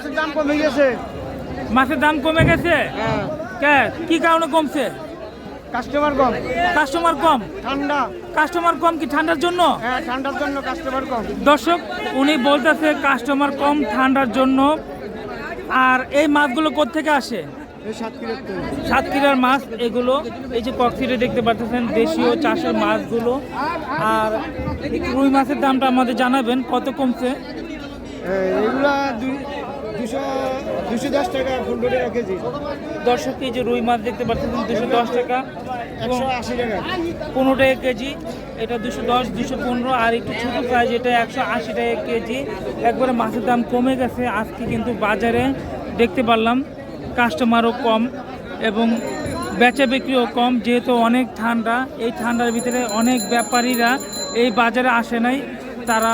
মাছের দাম কমে গেছে। মাছের দাম কমে গেছে? হ্যাঁ। কে? কারণে কমছে? কাস্টমার কম। কাস্টমার কম? ঠান্ডা। কাস্টমার কম কি ঠান্ডার জন্য? হ্যাঁ ঠান্ডার জন্য কাস্টমার কম। দর্শক উনি বলতেছে কাস্টমার কম ঠান্ডার জন্য। আর এই মাছগুলো কোত্থেকে আসে। সাতক্ষীরার মাছ এগুলো। এই যে কক্সিটে দেখতে পাচ্ছেন দেশীয় চাষের মাছগুলো। আর রুই মাছের দামটা আমাদের জানাবেন কত কমছে? এগুলা কেজি। দর্শক এই যে রুই মাছ দেখতে পাচ্ছেন দুশো দশ টাকা। পনেরো টাকা। কেজি এটা দুশো দশ দুশো পনেরো আর একটু ছোটো সাইজ এটা একশো আশি টাকা কেজি। একবারে মাছের দাম কমে গেছে আজকে কিন্তু বাজারে দেখতে পারলাম কাস্টমারও কম এবং বেচা বিক্রিও কম যেহেতু অনেক ঠান্ডা এই ঠান্ডার ভিতরে অনেক ব্যাপারীরা এই বাজারে আসে নাই। তারা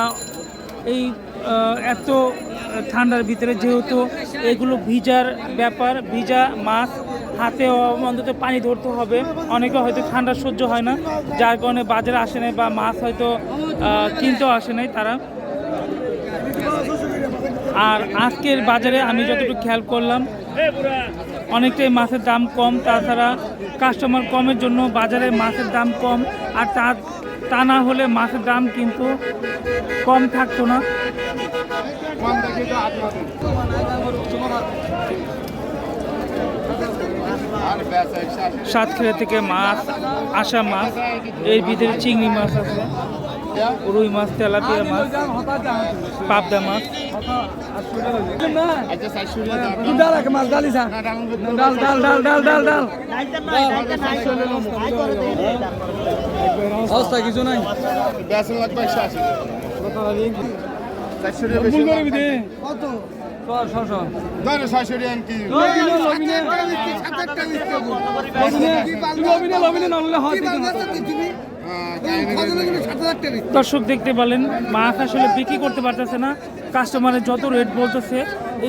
এই এত ঠান্ডার ভিতরে যেহেতু এগুলো ভিজার ব্যাপার, ভিজা মাছ হাতে অন্তত পানি ধরতে হবে। অনেকে হয়তো ঠান্ডা সহ্য হয় না, যার কারণে বাজারে আসে নাই বা মাছ হয়তো কিনতেও আসে নাই তারা। আর আজকের বাজারে আমি যতটুকু খেয়াল করলাম, অনেকটাই মাছের দাম কম, তাছাড়া কাস্টমার কমের জন্য বাজারে মাছের দাম কম, আর তা তা না হলে মাছের দাম কিন্তু কম থাকতো না। সাতক্ষীরা থেকে মাছ আসা মাছ এর ভিতরে চিংড়ি মাছ আছে, রুই মাছ, তেলাপিয়া মাছ, পাবদা মাছ। অবস্থা কিছু নাই। কত? ছশো লবিনে লবিনে নলে হয় দর্শক দেখতে পেলেন মাছ আসলে বিক্রি করতে পারতেছে না। কাস্টমারের যত রেট বলতেছে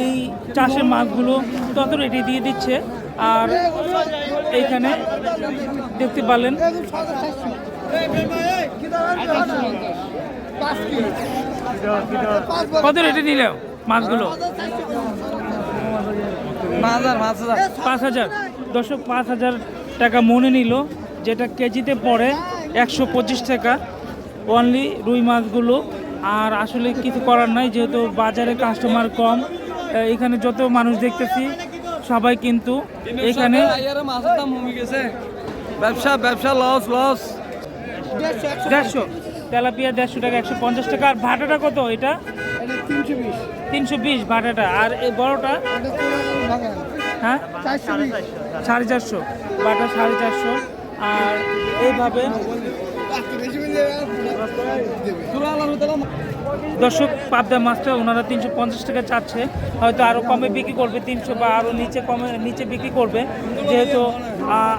এই চাষের মাছগুলো তত রেটে দিয়ে দিচ্ছে। আর এইখানে দেখতে পেলেন কত রেটে নিল মাছগুলো? পাঁচ হাজার। দর্শক পাঁচ হাজার টাকা মনে নিল যেটা কেজিতে পড়ে একশো পঁচিশ টাকা। অনলি রুই মাছগুলো। আর আসলে কিছু করার নাই যেহেতু বাজারে কাস্টমার কম এখানে যত মানুষ দেখতেছি সবাই কিন্তু এখানে ব্যবসা ব্যবসা লস লস দেড়শো। তেলাপিয়া দেড়শো টাকা একশো পঞ্চাশ টাকা। আর ভাটাটা কত এটা? তিনশো বিশ। তিনশো বিশ ভাটাটা। আর এই বড়টা? হ্যাঁ? সাড়ে চারশো। বাটা সাড়ে চারশো। আর এইভাবে দর্শক পাবদা মাছটা ওনারা তিনশো পঞ্চাশ টাকা চাচ্ছে। হয়তো আরও কমে বিক্রি করবে তিনশো বা আরও নিচে কমে নিচে বিক্রি করবে। যেহেতু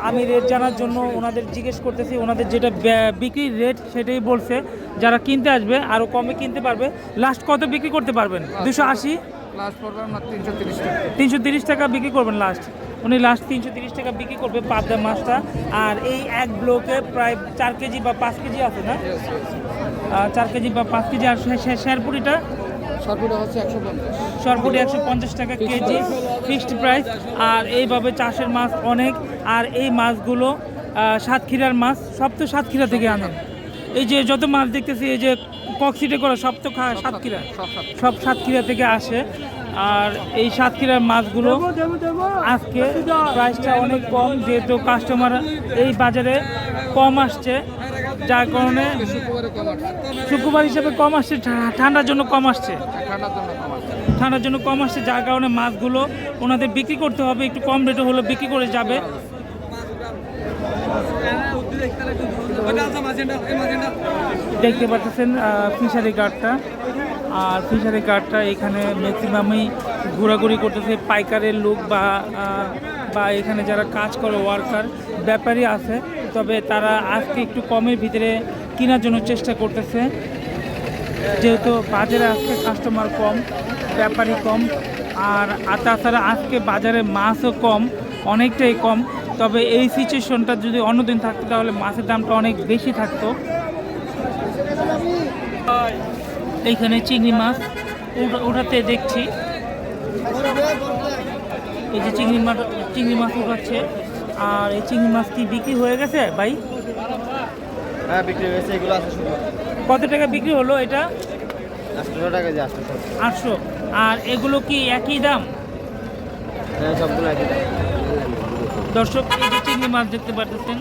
আমি রেট জানার জন্য ওনাদের জিজ্ঞেস করতেছি ওনাদের যেটা বিক্রির রেট সেটাই বলছে। যারা কিনতে আসবে আরও কমে কিনতে পারবে। লাস্ট কত বিক্রি করতে পারবেন? দুশো আশি? তিনশো তিরিশ টাকা। বিক্রি করবেন লাস্ট উনি লাস্ট তিনশো তিরিশ টাকা বিক্রি করবে পাবদা মাছটা। আর এই এক ব্লকে প্রায় চার কেজি বা পাঁচ কেজি আছে না? চার কেজি বা পাঁচ কেজি আর শেরপুরিটা সরপুরে একশো পঞ্চাশ। টাকা কেজি ফিক্সড প্রাইস আর এইভাবে চাষের মাছ অনেক। আর এই মাছগুলো সাতক্ষীরার মাছ সব তো সাতক্ষীরা থেকে আনেন এই যে যত মাছ দেখতেছি এই যে কক্সিটে করা সব তো খা- সাতক্ষীরা। সব সাতক্ষীরা। থেকে আসে। আর এই সাতক্ষীরার মাছগুলো আজকে প্রাইসটা অনেক কম যেহেতু কাস্টমার এই বাজারে কম আসছে। যার কারণে শুক্রবারে হিসেবে কম আসছে ঠান্ডার জন্য কম আসছে। ঠান্ডার জন্য কম আসছে, যার কারণে মাছগুলো ওনাদের বিক্রি করতে হবে, একটু কম রেটে হলে বিক্রি করে যাবে। দেখতে পাচ্ছেন ফিশারি গার্ডটা আর ফিশারি গার্ডটা এখানে ম্যাক্সিমামই ঘোরাঘুরি করতেছে, পাইকারের লোক বা বা এখানে যারা কাজ করে ওয়ার্কার ব্যাপারই আছে, তবে তারা আজকে একটু কমের ভিতরে কেনার জন্য চেষ্টা করতেছে। যেহেতু বাজারে আজকে কাস্টমার কম ব্যাপারই কম, আর তাছাড়া আজকে বাজারে মাছও কম, অনেকটাই কম। তবে এই সিচুয়েশনটা যদি অন্যদিন থাকতো, তাহলে মাছের দামটা অনেক বেশি থাকতো। এইখানে চিংড়ি মাছ উঠাতে দেখছি। এই যে চিংড়ি মাছ চিংড়ি মাছ উঠাচ্ছে আর এই চিংড়ি মাছ কি বিক্রি হয়ে গেছে ভাই? হ্যাঁ বিক্রি হয়েছে এগুলো আছে শুধু। কত টাকা বিক্রি হলো এটা? আটশো টাকা যে আটশো আটশো। আর এগুলো কি একই দাম? হ্যাঁ সবগুলো একই দাম। দর্শক এই যে চিংড়ি মাছ দেখতে পাচ্ছেন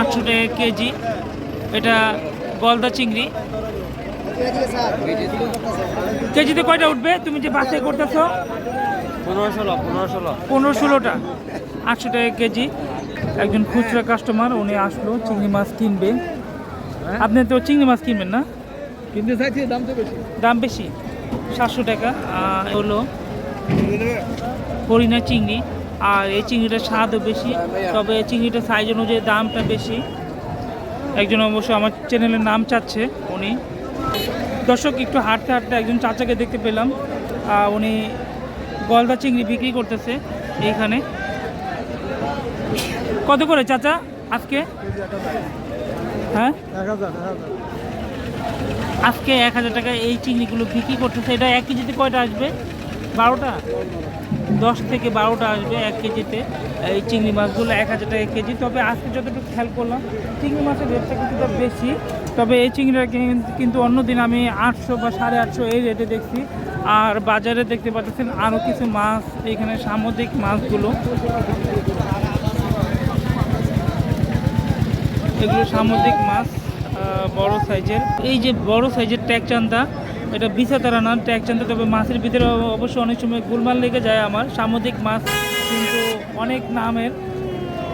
আটশো টাকা কেজি। এটা গলদা চিংড়ি। কেজিতে কয়টা উঠবে? তুমি যে বাছাই করতেছো? পনেরো ষোলো পনেরো ষোলো। পনেরো ষোলোটা আটশো টাকা কেজি। একজন খুচরা কাস্টমার উনি আসলো চিংড়ি মাছ কিনবে। আপনি তো চিংড়ি মাছ কিনবেন না? কিনতে চাইছি দাম তো বেশি। দাম বেশি সাতশো টাকা। হলো হরিণা চিংড়ি। আর এই চিংড়িটার স্বাদও বেশি তবে চিংড়িটার সাইজ অনুযায়ী দামটা বেশি। একজন অবশ্য আমার চ্যানেলের নাম চাচ্ছে উনি। দর্শক একটু হাঁটতে হাঁটতে একজন চাচাকে দেখতে পেলাম। উনি গলদা চিংড়ি বিক্রি করতেছে এইখানে। কত করে চাচা আজকে? হ্যাঁ? আজকে এক হাজার টাকা এই চিংড়িগুলো বিক্রি করতেছে। এটা এক কেজিতে কয়টা আসবে? বারোটা? দশ থেকে বারোটা আসবে এক কেজিতে এই চিংড়ি মাছগুলো, এক হাজার টাকা কেজি। তবে আজকে যতটুকু খেয়াল করলাম, চিংড়ি মাছের রেটটা কিছুটা বেশি। তবে এই চিংড়িটা কিন- কিন্তু অন্যদিন আমি আটশো বা সাড়ে আটশো এই রেটে দেখছি। আর বাজারে দেখতে পাচ্ছেন আরও কিছু মাছ, এখানে সামুদ্রিক মাছগুলো। এগুলো সামুদ্রিক মাছ বড় সাইজের। এই যে বড় সাইজের ট্যাকচান্দা এটা বিছা তারা না ট্যাকচান্দা তবে মাছের ভিতরে অ- অবশ্য অনেক সময় গোলমাল লেগে যায় আমার। সামুদ্রিক মাছ কিন্তু অনেক নামের।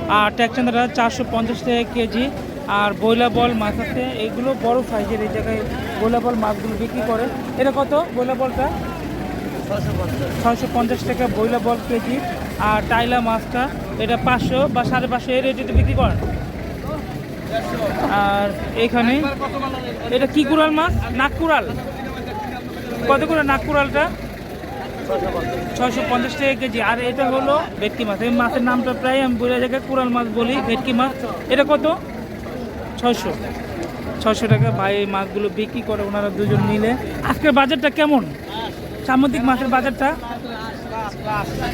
আর ট্যাকচান্দাটা চারশো পঞ্চাশ টাকা কেজি। আর বইলা বল মাছ আছে, এগুলো বড় সাইজের, এই জায়গায় বইলা বল মাছগুলো বিক্রি করে। এটা কত বইলা বলটা? ছয়শো পঞ্চাশ টাকা বইলা বল কেজি। আর টাইলা মাছটা, এটা পাঁচশো বা সাড়ে পাঁচশো, এই রেটে বিক্রি করেন? আর এখানে এটা কি কুড়াল মাছ? নাগকুড়াল কত করে নাগকুড়ালটা ছয়শো পঞ্চাশ টাকা কেজি। আর এটা হলো ভেটকি মাছ। এই মাছের নামটা প্রায় আমি বোঝা জায়গায় কুড়াল মাছ বলি, ভেটকি মাছ। এটা কত? ছয়শো। ছয়শো টাকা ভাই এই মাছগুলো বিক্রি করে ওনারা দুজন মিলে। আজকের বাজারটা কেমন? সামুদ্রিক মাছের বাজারটা?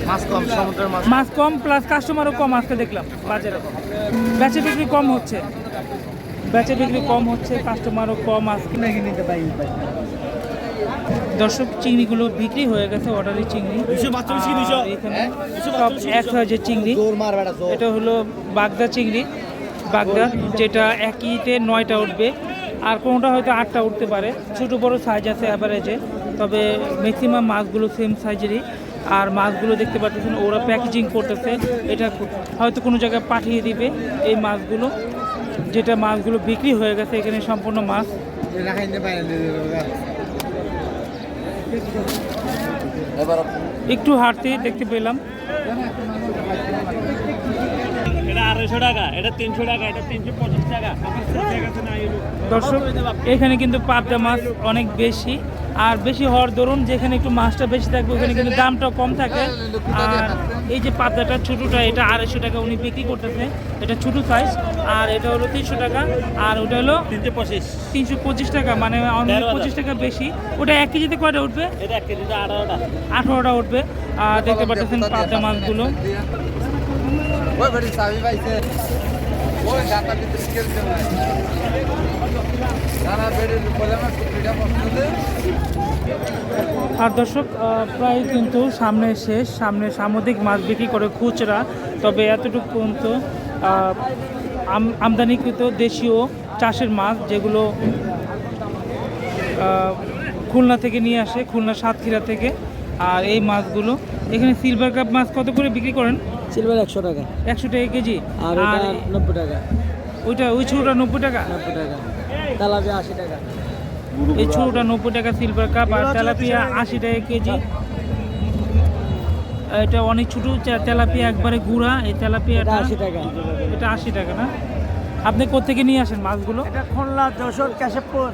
মাছ কম সমুদ্রের মাছ। মাছ কম প্লাস কাস্টমারও কম আজকে দেখলাম বাজারে। বেচে বিক্রি কম হচ্ছে। বেচে বিক্রি কম হচ্ছে কাস্টমারও কম আজকে। নাকি নিতে পাই দর্শক চিংড়িগুলো বিক্রি হয়ে গেছে অর্ডারি চিংড়ি। এখানে সব এক সাইজের চিংড়ি। জোর মার বেটা জোর এটা হলো বাগদা চিংড়ি। বাগদা, যেটা একইতে নয়টা উঠবে। আর কোনোটা হয়তো আটটা উঠতে পারে। ছোটো বড় সাইজ আছে অ্যাভারেজে তবে ম্যাক্সিমাম মাছগুলো সেম সাইজেরই আর মাছগুলো দেখতে পাচ্ছেন, ওরা প্যাকেজিং করতেছে। এটা হয়তো কোনো জায়গায় পাঠিয়ে দিবে এই মাছগুলো। যেটা মাছগুলো বিক্রি হয়ে গেছে, এখানে সম্পূর্ণ মাছ। একটু হাঁটতে দেখতে পেলাম। আড়াইশো টাকা এটা তিনশো টাকা এটা তিনশো পঁচিশ টাকা। দর্শক এখানে কিন্তু পাবদা মাছ অনেক বেশি। আর বেশি হওয়ার দরুন যেখানে একটু মাছটা বেশি থাকবে ওখানে কিন্তু দামটা কম থাকে। আর এই যে পাবদাটা ছোটোটা এটা আড়াইশো টাকা উনি বিক্রি করতেছে। এটা ছোটো সাইজ আর এটা হলো তিনশো টাকা। আর ওটা হলো তিনশো পঁচিশ। তিনশো পঁচিশ টাকা মানে পঁচিশ টাকা বেশি। ওটা এক কেজিতে কয়টা উঠবে? আঠারোটা উঠবে। আর দেখতে পাচ্ছেন পাবদা মাছগুলো। ওই বেটি চাবি পাইছে। ওই ভিতরে খেলছে বেড়ে টুকরিটা পছন্দ আর দর্শক প্রায় কিন্তু সামনে শেষ, সামনে সামুদ্রিক মাছ বিক্রি করে খুচরা। তবে এতটুকু পর্যন্ত আম- আমদানিকৃত দেশীয় চাষের মাছ যেগুলো খুলনা থেকে নিয়ে আসে, খুলনা সাতক্ষীরা থেকে, আর এই মাছগুলো, এখানে সিলভার কাপ মাছ কত করে বিক্রি করেন? সিলভার একশো টাকা। একশো টাকা কেজি? আর ওটা নব্বই টাকা। ওইটা ওই ছোটোটা নব্বই টাকা? নব্বই টাকা। তালাপি আশি টাকা। এই ছোটোটা নব্বই টাকা সিলভার কাপ আর তেলাপিয়া আশি টাকা কেজি। এটা অনেক ছোটো তেলাপিয়া একবারে গুঁড়া। এই এটা তেলাপিয়াটা আশি টাকা। এটা আশি টাকা না? আপনি কোথেকে নিয়ে আসেন মাছগুলো? এটা খুলনা যশোর কাশেপুর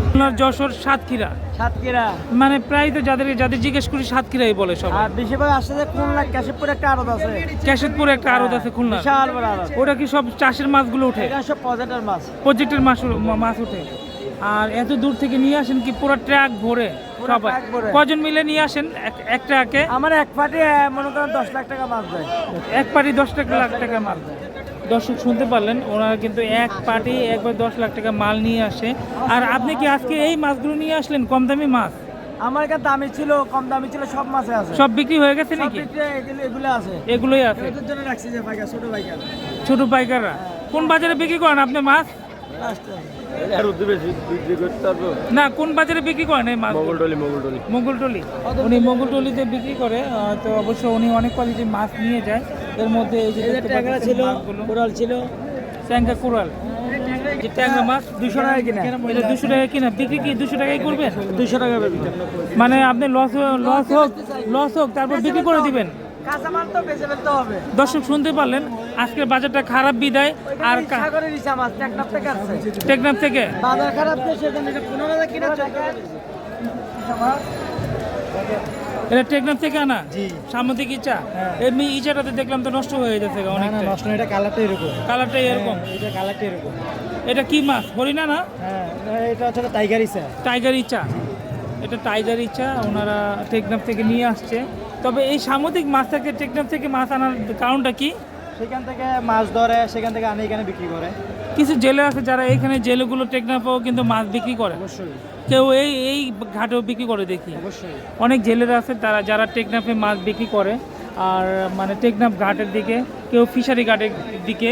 আপনার যশোর সাতক্ষীরা। সাতক্ষীরা। মানে প্রায় তো যাদের যাদের জিজ্ঞেস করি সাতক্ষীরাই বলে সব আর বেশিরভাগ আসছে যে খুলনা কাশেপুর একটা আড়ত আছে। ক্যাশেতপুরে একটা আড়ত আছে খুলনা। বিশাল বড় আড়ত ওটা কি সব চাষের মাছগুলো উঠে এটা সব পজেটার মাছ। প্রজেক্টের মাছ মাছ উঠে আর এত দূর থেকে নিয়ে আসেন কি পুরো ট্রাক ভরে সবাই? কজন মিলে নিয়ে আসেন এক- ট্রাকে? আমার এক পাটি মনে করেন দশ লাখ টাকা মাছ দেয়। এক পার্টি দশ লাখ টাকা মাল দর্শক শুনতে পারলেন ওনারা কিন্তু এক পার্টি একবার দশ লাখ টাকা মাল নিয়ে আসে। আর আপনি কি আজকে এই মাছগুলো নিয়ে আসলেন? কম দামি মাছ? আমার কাছে দামি ছিল কম দামি ছিল সব মাছে আছে। সব বিক্রি হয়ে গেছে নাকি? এগুলো আছে। এগুলোই আছে। জন্য রাখছি যে পাইকার ছোট পাইকার। ছোট পাইকাররা। কোন বাজারে বিক্রি করেন আপনি মাছ? না কোন বাজারে বিক্রি করেন? এই মাছ মঙ্গলটলি উনি মঙ্গলটলিতে বিক্রি করে তো অবশ্য উনি অনেক কোয়ালিটির মাছ নিয়ে যায়। এর মধ্যে এই যে ট্যাংরা ছিল। কোরাল ছিল। ট্যাংরা কুড়াল যে ট্যাংরা মাছ দুশো টাকা কিনা। এটা দুশো টাকা কিনা। বিক্রি কি দুশো টাকাই করবেন? দুশো টাকা মানে আপনি লস লস হোক লস হোক তারপর বিক্রি করে দিবেন। কাঁচা মাল তো বেঁচে ফেলতে হবে। দর্শক শুনতে পারলেন আজকের বাজারটা খারাপ বিদায়। আর সাগরের ইচ্ছা মাছ টেকনাফ থেকে আসছে। টেকনাফ থেকে? বাজার খারাপ তো সেখানে এটা কিনা এটা টেকনাফ থেকে আনা? জি। সামুদ্রিক ইচা হ্যাঁ। এমনি ইচাটাতে দেখলাম তো নষ্ট হয়ে যাচ্ছে না নষ্ট এটা কালারটা এরকম। কালারটাই এরকম? হ্যাঁ, এটা কালারটা এরকম। এটা কি মাছ? হরিণা না? হ্যাঁ এটা হচ্ছে টাইগার ইসা টাইগার ইচা এটা টাইগার ইচা ওনারা টেকনাফ থেকে নিয়ে আসছে। তবে এই সামুদ্রিক মাছ থেকে টেকনাফ থেকে মাছ আনার কারণটা কি? সেখান থেকে মাছ ধরে সেখান থেকে আনে এখানে বিক্রি করে। কিছু জেলে আছে যারা এখানে জেলেগুলো টেকনাফেও কিন্তু মাছ বিক্রি করে। অবশ্যই। কেউ এই এই ঘাটেও বিক্রি করে দেখি। অবশ্যই। অনেক জেলেরা আছে তারা যারা টেকনাফে মাছ বিক্রি করে আর মানে টেকনাফ ঘাটের দিকে কেউ ফিশারি ঘাটের দিকে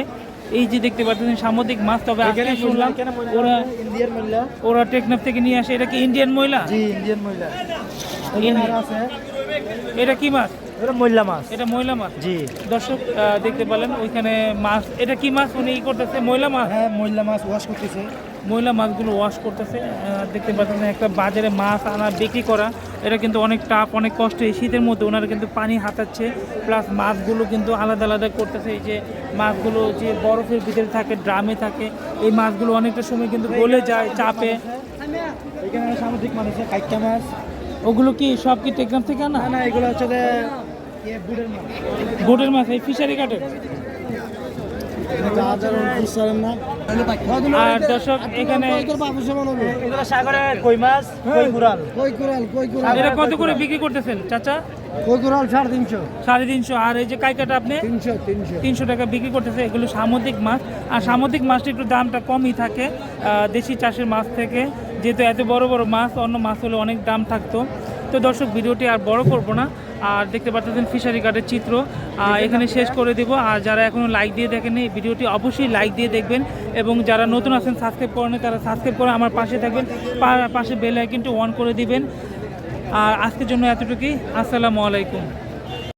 এই যে দেখতে পাচ্ছেন সামুদ্রিক মাছ তবে আজকে শুনলাম ওরা ইন্ডিয়ান মহিলা। ওরা টেকনাফ থেকে নিয়ে আসে এটা কি ইন্ডিয়ান মহিলা? জি ইন্ডিয়ান মহিলা। আছে। এটা কি মাছ? এটা মহিলা মাছ। এটা মহিলা মাছ? জি। দর্শক দেখতে পেলেন ওইখানে মাছ এটা কি মাছ উনি ই করতেছে? মহিলা মাছ? হ্যাঁ মহিলা মাছ ওয়াশ করতেছে। মহিলা মাছগুলো ওয়াশ করতেছে। দেখতে পাচ্ছেন একটা বাজারে মাছ আনা বিক্রি করা। এটা কিন্তু অনেক টাফ অনেক কষ্ট। এই শীতের মধ্যে ওনারা কিন্তু পানি হাতাচ্ছে প্লাস মাছগুলো কিন্তু আলাদা আলাদা করতেছে। এই যে মাছগুলো যে বরফের ভিতরে থাকে ড্রামে থাকে এই মাছগুলো অনেকটা সময় কিন্তু গলে যায় চাপে। এখানে সামুদ্রিক আছে কাইকা মাছ। ওগুলো কি সব কি টেকনাফ থেকে আনা? না না এগুলো হচ্ছে যে ইয়ে বুড়ের মাছ। এই ফিশারি কাটের আর দর্শক এখানে সাগরের কই মাছ? কই কুড়াল? কই কোরাল কই কোরাল এটা কত করে বিক্রি করতেছেন চাচা? কই কোরাল সাড়ে তিনশো। সাড়ে তিনশো। আর এই যে কাইকাটা আপনি? তিনশো তিনশো। তিনশো টাকা বিক্রি করতেছে এগুলো সামুদ্রিক মাছ। আর সামুদ্রিক মাছটা একটু দামটা কমই থাকে দেশি চাষের মাছ থেকে। যেহেতু এত বড় বড় মাছ অন্য মাছ হলে অনেক দাম থাকতো। তো দর্শক ভিডিওটি আর বড় করব না। আর দেখতে পাচ্ছেন ফিশারি কার্ডের চিত্র। এখানে শেষ করে দেব। আর যারা এখনও লাইক দিয়ে দেখেন এই ভিডিওটি অবশ্যই লাইক দিয়ে দেখবেন। এবং যারা নতুন আছেন সাবস্ক্রাইব করেন তারা সাবস্ক্রাইব করে আমার পাশে থাকবেন। পাশে বেল আইকনটি অন করে দিবেন। আর আজকের জন্য এতটুকুই। আসসালামু আলাইকুম।